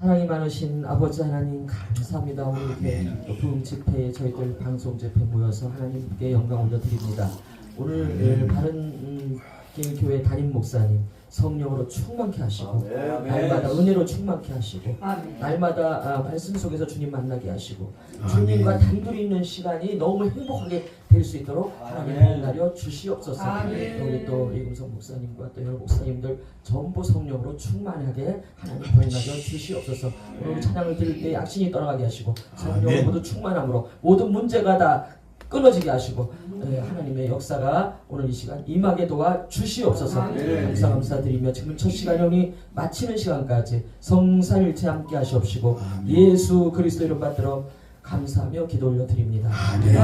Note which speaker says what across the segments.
Speaker 1: 사랑이 많으신 아버지 하나님 감사합니다. 오늘 이렇게 부흥 집회에 저희들 방송 집회 모여서 하나님께 영광 올려드립니다. 오늘 음, 바른 음, 길 교회 담임 목사님 성령으로 충만케 하시고 날마다 은혜로 충만케 하시고 날마다 아, 말씀 속에서 주님 만나게 하시고 주님과 단둘이 있는 시간이 너무 행복하게 될 수 있도록 하나님 도움하여 주시옵소서.
Speaker 2: 아멘.
Speaker 1: 우리 또 이금성 목사님과 또 여러 목사님들 전부 성령으로 충만하게 하나님 도움하여 주시옵소서. 오늘 우리 찬양을 들을 때 약신이 떠나가게 하시고 성령으로
Speaker 3: 아멘.
Speaker 1: 모두 충만함으로 모든 문제가 다 끊어지게 하시고 예, 하나님의 역사가 오늘 이 시간 임하게 도와 주시옵소서.
Speaker 2: 아멘.
Speaker 1: 감사 감사드리며 지금 첫 시간 형이 마치는 시간까지 성사일체 함께 하시옵시고
Speaker 3: 아멘.
Speaker 1: 예수 그리스도 이름 받들어 감사하며 기도 올려드립니다.
Speaker 3: 아멘.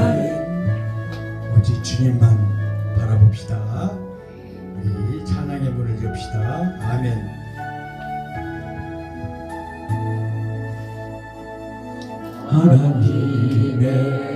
Speaker 3: 오직 주님만 바라봅시다. 우리 찬양의 문을 엽시다. 아멘. 하나님의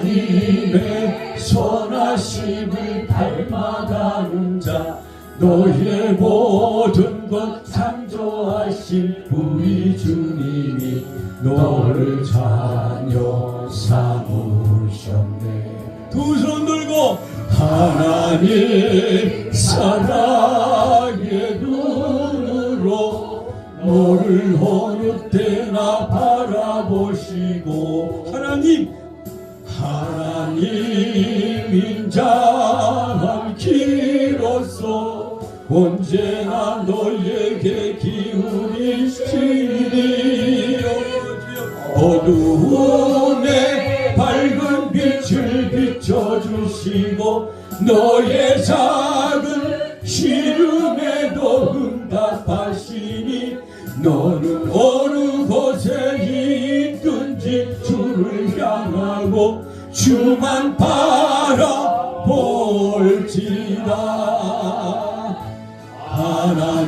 Speaker 3: 하나님의 선하심을 닮아가는 자 너의 모든 것 창조하신 우리 주님이 너를 자녀 삼으셨네. 두 손 들고 하나님 사랑의 눈으로 너를 어느 때나 바라보시고. 하나님 길로서 언제나 너에게 기울이시니 어두움에 밝은 빛을 비춰주시고 너의 작은 시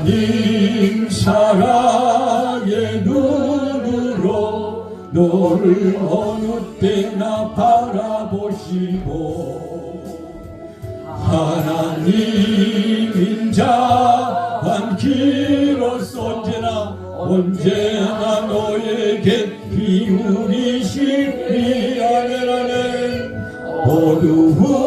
Speaker 3: 하나님 사랑의 눈으로 너를 어느 때나 바라보시고 하나님 인자한 길로서 언제나 언제나 너에게 아멘 아멘 어두움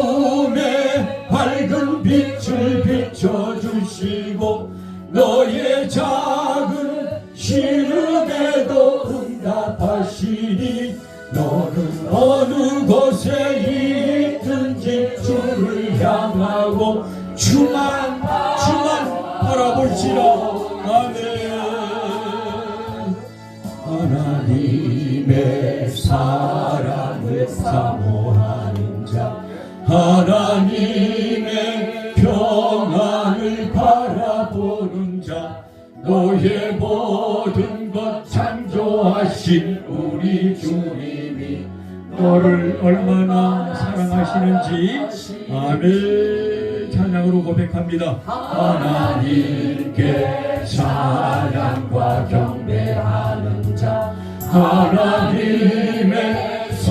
Speaker 3: 하나님의 평안을 바라보는 자 너의 모든 것 창조하신 우리 주님이 너를 얼마나 사랑하시는지 아멘. 찬양으로 고백합니다. 하나님께 찬양과 경배하는 자 하나님의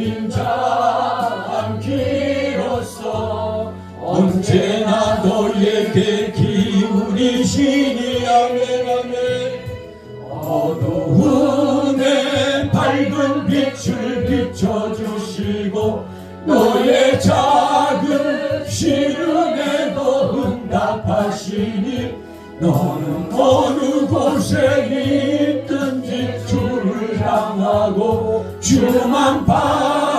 Speaker 3: 인자한 길로서 언제나 너에게 기울이시 찬양하고 주만 바라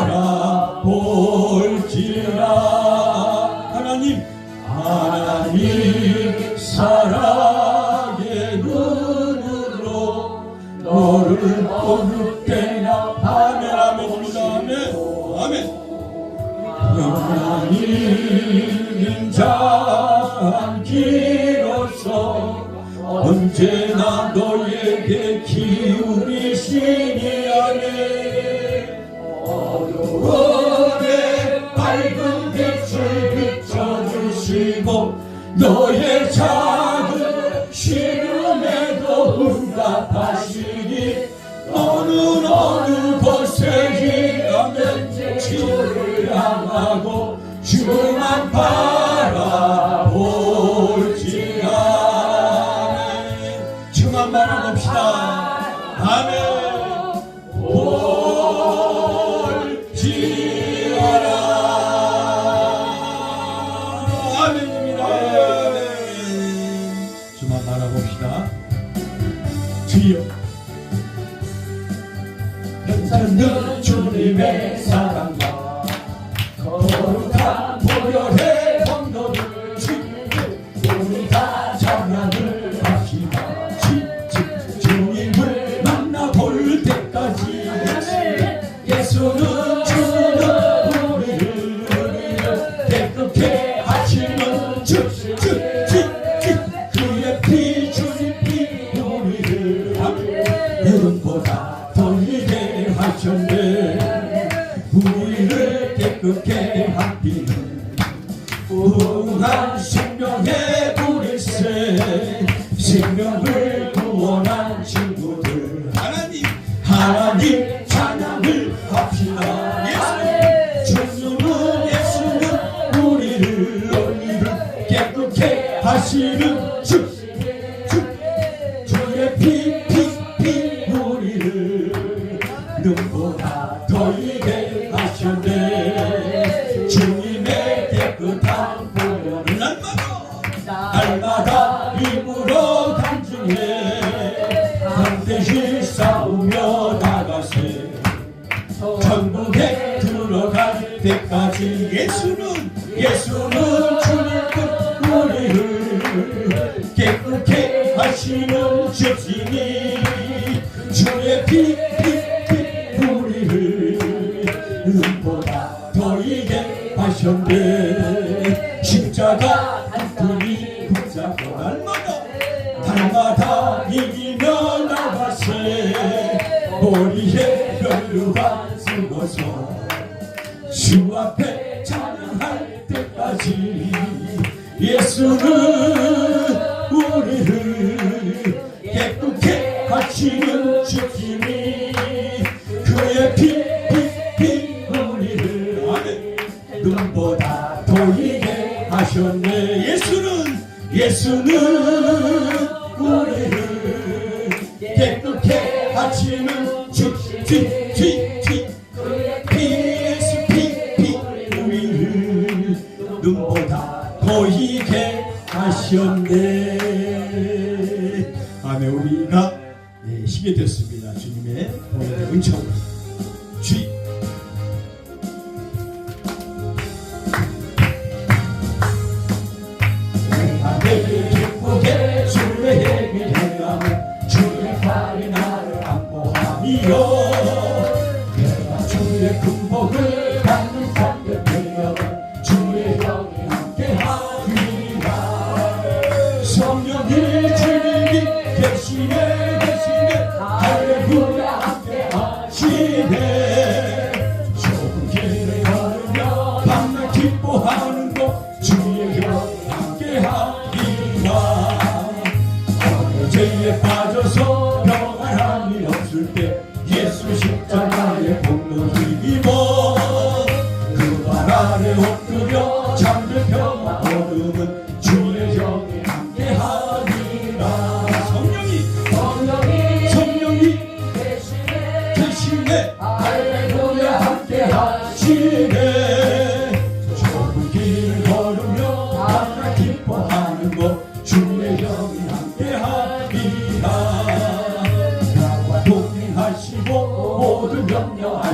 Speaker 3: 하시니 너는 어느 곳에 가면 주를 향하고 주만 바 one, two. 둘이 붙잡고 날마다 날마다 이기며 나가세 머리에 별루가 숨어서 주 앞에 찬양할 때까지 예수는 우리를 깨끗해 바치며 예수는 우리를 깨끗해 하시는 주뒤뒤뒤 예수 피피 우리를 눈보다 더이게 하셨네 아멘 우리가 네, 예, 시게 됐습니다. 주님의 은총으로.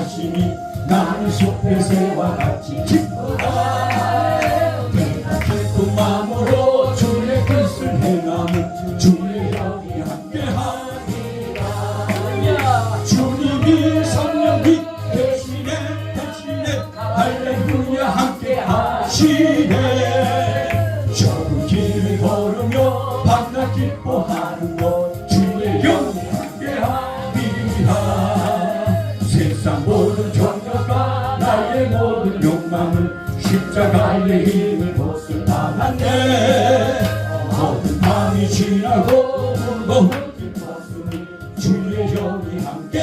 Speaker 3: 주시니 나는 속배새와 같이 기뻐라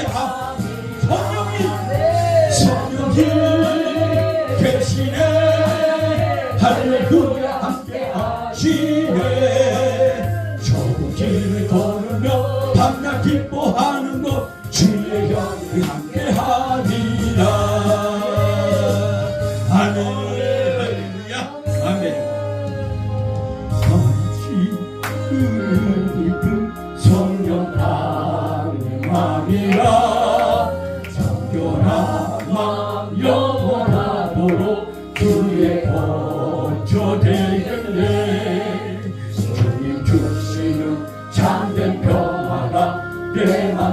Speaker 3: 영이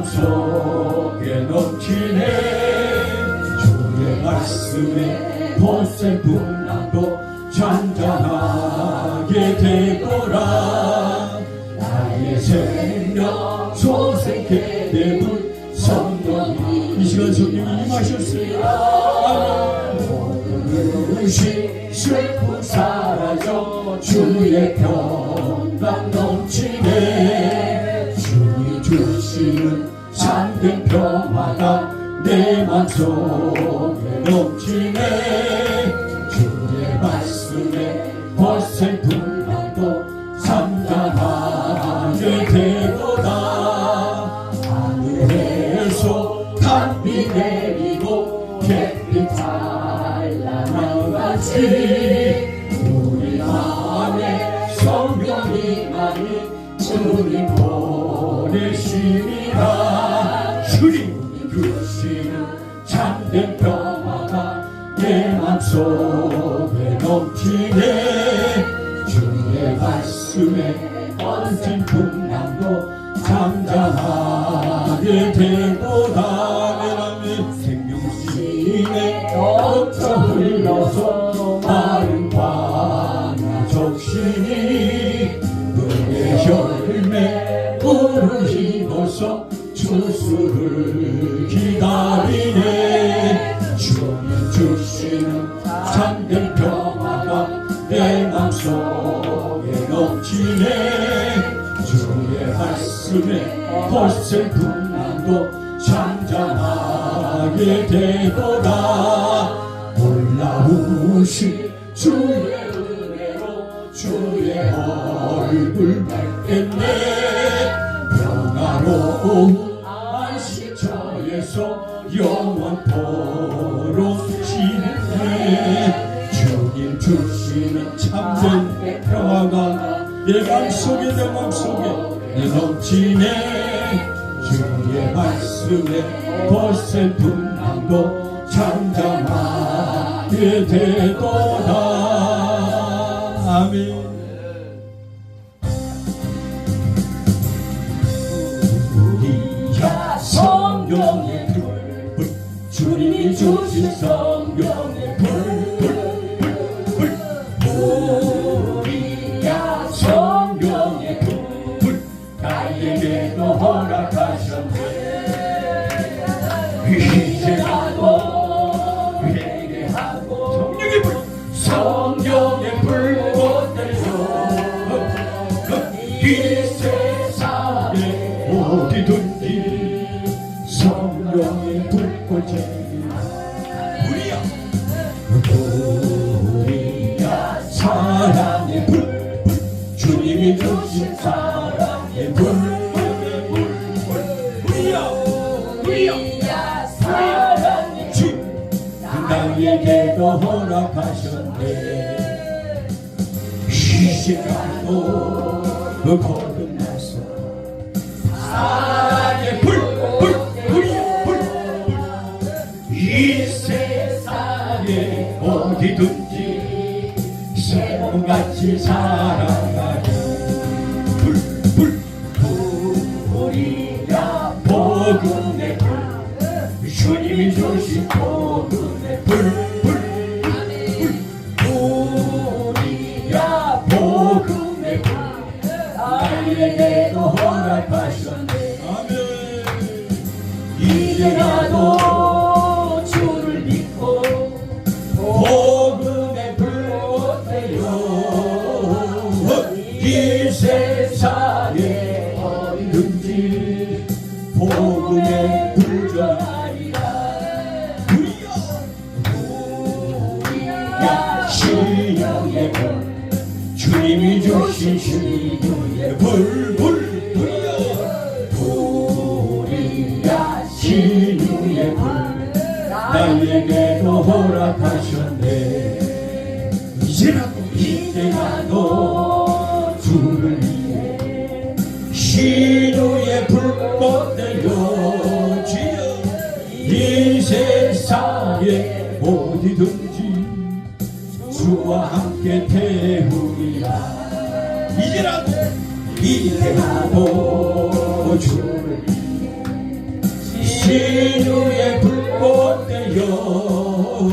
Speaker 3: 속에 넘치네. 주의 말씀에 벌새 분나도 잔잔하게 되거라. 나의 생명 소생케 되는 성령이 이 시간 성령이 임하셨습니다. 모든 의식 슬픔 사라져 주의 평 참된 평화가 내 맘 속에 넘치네. 주의 말씀에 벌새 꿀을 힘어서 주수를 기다리네. 주님 주시는 참된 평화가 내 맘속에 넘치네. 주의 말씀에 벌새 분난도 잠잠하게 놀라 참된 평화가 내 맘속에 내 맘속에 내 넘치네. 주의 말씀에 벌새 분난도 잠잠하게 되도다. 아멘. 우리야 성령의 불불 주님이 주신 성 성령의 불꽃 내려 이 세상에 어디든지 성령의 불꽃이 우리야 우리야 사랑의 불, 불 주님이 주신 사랑의 불, 주 나에게도 허락하셨 거듭나서 사랑의 불, 불, 불이야 불, 이 세상에 어디든지 새로같이 살아가리 불, 불, 불, 불이야 복음의 불 주님이 주신 복음의 불 나에게도 허락하셨네 아멘. 이제 나도 주를 믿고 복음의 불꽃되요 이 세상에 어디든지. 복음의 불전하리라. 불이야 신령의 신령의 불불 나에게도 허락하셨네. 이제라도 이제라도 주를 위해 신우의 불꽃 내려 주여. 이 세상에 어디든지 주와 함께 태우리라. 이제라도 이제라도 주를 신우의 불 꽃 되어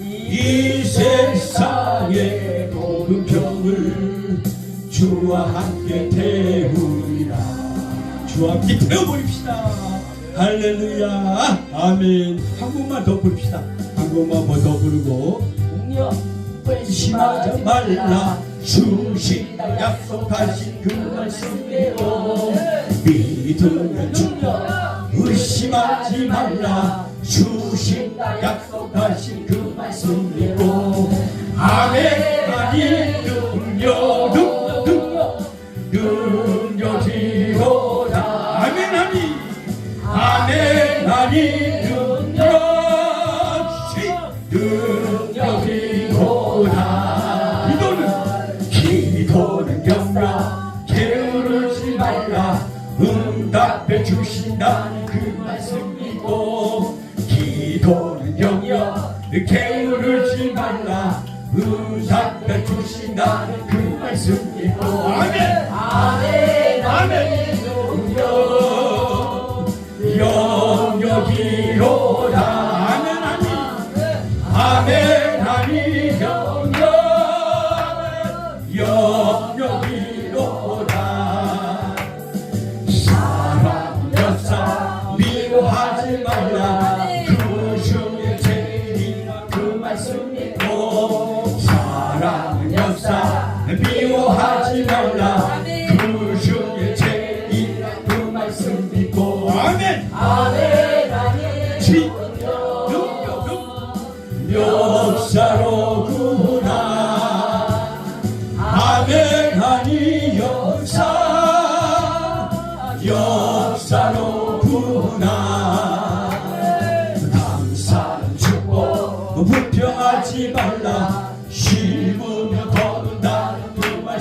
Speaker 3: 이 세상의 모든 병을 주와 함께 태우리라. 주와 함께 태워버립시다. 할렐루야. 아멘. 한 곡만 더 부릅시다. 한 곡만 더 부르고. 의심하지 말라. 주신다 약속하신 그 말씀대로. 믿으면 죽다 의심하지 말라 주신다 약속하신 그 말씀대로 아멘 아니 능력 능력 능력이로다 아멘 아니 아멘 아니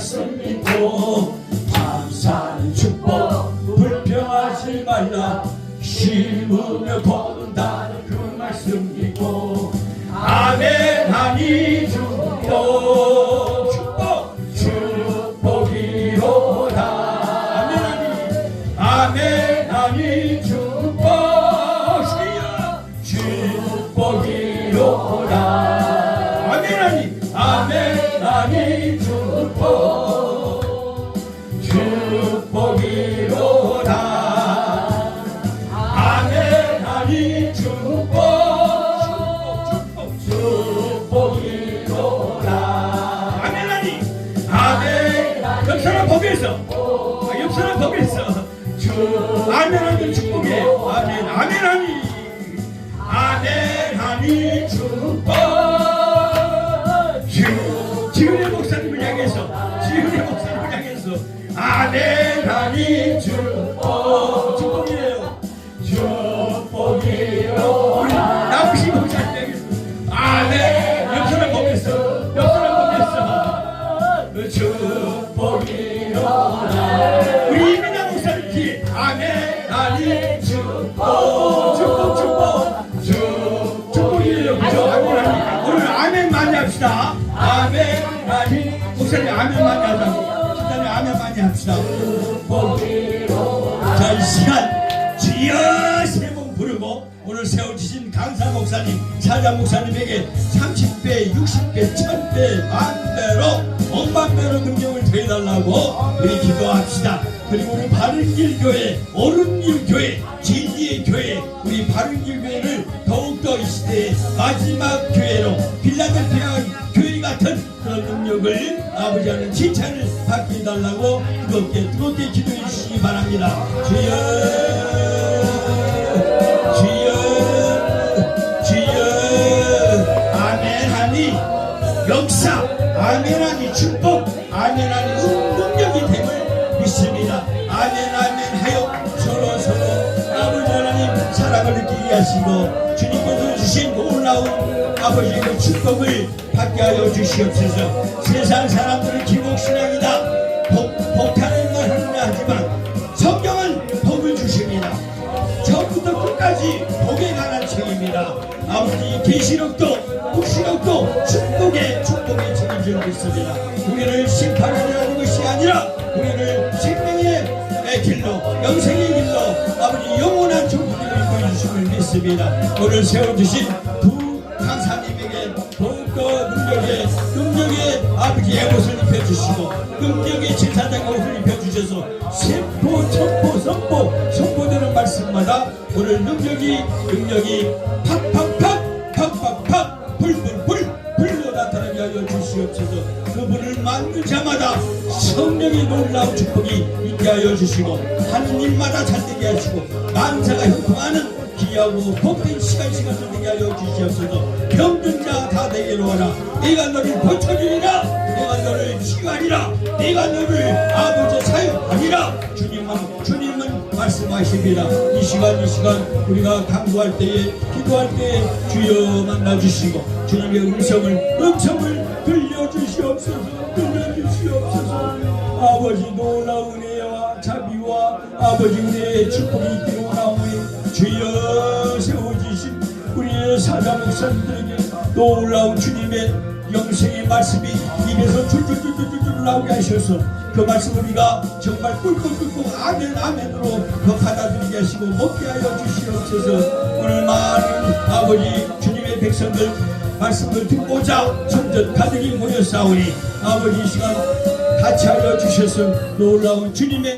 Speaker 3: 말씀 믿고 감사는 축복 불평하지 말라. 심으며 거둔다 아 합시다. 아멘 많이 목사님 아멘 많이 하자고 집사님 아멘 많이 합시다. 자 이 시간 주여 세번 부르고 오늘 세워주신 강사 목사님 사자 목사님에게 30배 60배 1000배 만배로 억만배로 능력을 더해달라고 우리 기도합시다. 그리고 우리 바른길 교회 오른길 교회 진리의 교회 우리 바른길 교회를 이 시대의 마지막 교회로 빌라델피아 교회 같은 그런 능력을 아버지 하는 칭찬을 받게 해달라고 뜨겁게 뜨겁게 기도해 주시기 바랍니다. 주여 주여 주여 아멘하니 역사 아멘하니 축복 아멘하니 능력이 됨을 믿습니다. 아멘 아멘 하여 서로 서로 아버지 하나님 사랑을 느끼게 하시고 주님께서 주신 놀라운 아버지의 그 축복을 받게 하여 주시옵소서. 세상 사람들은 기복신앙이다. 복, 복하는만 하느냐 하지만 성경은 복을 주십니다. 처음부터 끝까지 복에 관한 책입니다. 아버지 계시록도 묵시록도 축복의 축복의 책인 줄 믿습니다. 우리를 심판하려는 믿습니다. 오늘 세워주신 두 강사님에게 더욱더 능력의 능력의 아버지의 옷을 입혀주시고 능력의 제사장의 옷을 입혀주셔서 세포 천포 선포 선포되는 말씀마다 오늘 능력이 능력이 팍팍팍 팍팍팍 불불불 불로 나타나게 하여 주시옵소서. 그분을 만든 자마다 성령의 놀라운 축복이 있게 하여 주시고 하는 일마다 잘되게 하시고 만사가 형통하는 귀하고 복된 시간 시간을 되게 하여 주시옵소서. 병든 자다 내게로 와라. 내가 너를 고쳐주리라. 내가 너를 치유하리라. 내가 너를 아버지 사용하리라. 주님은 주님은 말씀하십니다. 이 시간 이 시간 우리가 강구할 때에 기도할 때에 주여 만나주시고 주님의 음성을 음성을 들려주시옵소서. 들려주시옵소서. 아버지 놀라운 은혜와 자비와 아버지 은혜의 축복이 있기를 주여 세워주신 우리의 사자 목사님들에게 놀라운 주님의 영생의 말씀이 입에서 줄줄줄줄줄 나오게 하셔서 그 말씀 우리가 정말 꿀꿀 꿀꿀 아멘 아멘으로 더 받아들이게 하시고 먹게 하여 주시옵소서. 오늘 많은 아버지 주님의 백성들 말씀을 듣고자 성전 가득히 모였사오니 아버지 이 시간 같이 하여 주셔서 놀라운 주님의